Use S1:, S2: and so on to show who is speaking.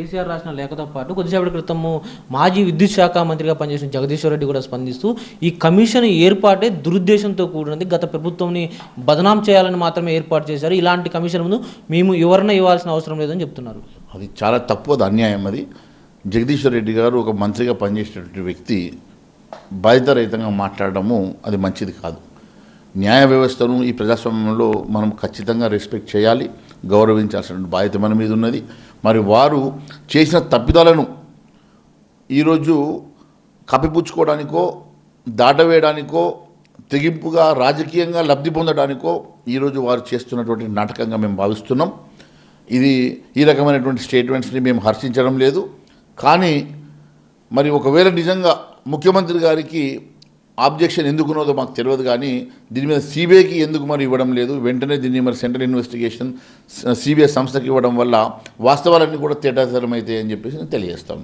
S1: కేసీఆర్ రాసిన లేఖతో పాటు కొద్దిసేపటి క్రితము మాజీ విద్యుత్ శాఖ మంత్రిగా పనిచేసిన జగదీశ్వర్ రెడ్డి కూడా స్పందిస్తూ ఈ కమిషన్ ఏర్పాటే దురుద్దేశంతో కూడినది. గత ప్రభుత్వంని బదనాం చేయాలని మాత్రమే ఏర్పాటు చేశారు. ఇలాంటి కమిషన్ ముందు మేము వివరణ ఇవ్వాల్సిన అవసరం లేదని చెప్తున్నారు.
S2: అది చాలా తప్పు అది అన్యాయం అది. జగదీశ్వర్ రెడ్డి గారు ఒక మంత్రిగా పనిచేసినటువంటి వ్యక్తి బాధ్యతరహితంగా మాట్లాడడము అది మంచిది కాదు. న్యాయ వ్యవస్థను ఈ ప్రజాస్వామ్యంలో మనం ఖచ్చితంగా రెస్పెక్ట్ చేయాలి గౌరవించాల్సిన బాధ్యత మన మీద ఉన్నది. మరి వారు చేసిన తప్పిదాలను ఈరోజు కప్పిపుచ్చుకోవడానికో దాటవేయడానికో తెగింపుగా రాజకీయంగా లబ్ధి పొందడానికో ఈరోజు వారు చేస్తున్నటువంటి నాటకంగా మేము భావిస్తున్నాం. ఇది ఈ రకమైనటువంటి స్టేట్మెంట్స్ని మేము హర్షించడం లేదు. కానీ మరి ఒకవేళ నిజంగా ముఖ్యమంత్రి గారికి ఆబ్జెక్షన్ ఎందుకు ఉన్నదో మాకు తెలియదు కానీ దీని మీద సిబిఐకి ఎందుకు మరి ఇవ్వడం లేదు? వెంటనే దీన్ని మరి సెంట్రల్ ఇన్వెస్టిగేషన్ సిబిఐ సంస్థకి ఇవ్వడం వల్ల వాస్తవాలన్నీ కూడా తేటాతరమైతాయి అని చెప్పేసి నేను తెలియజేస్తా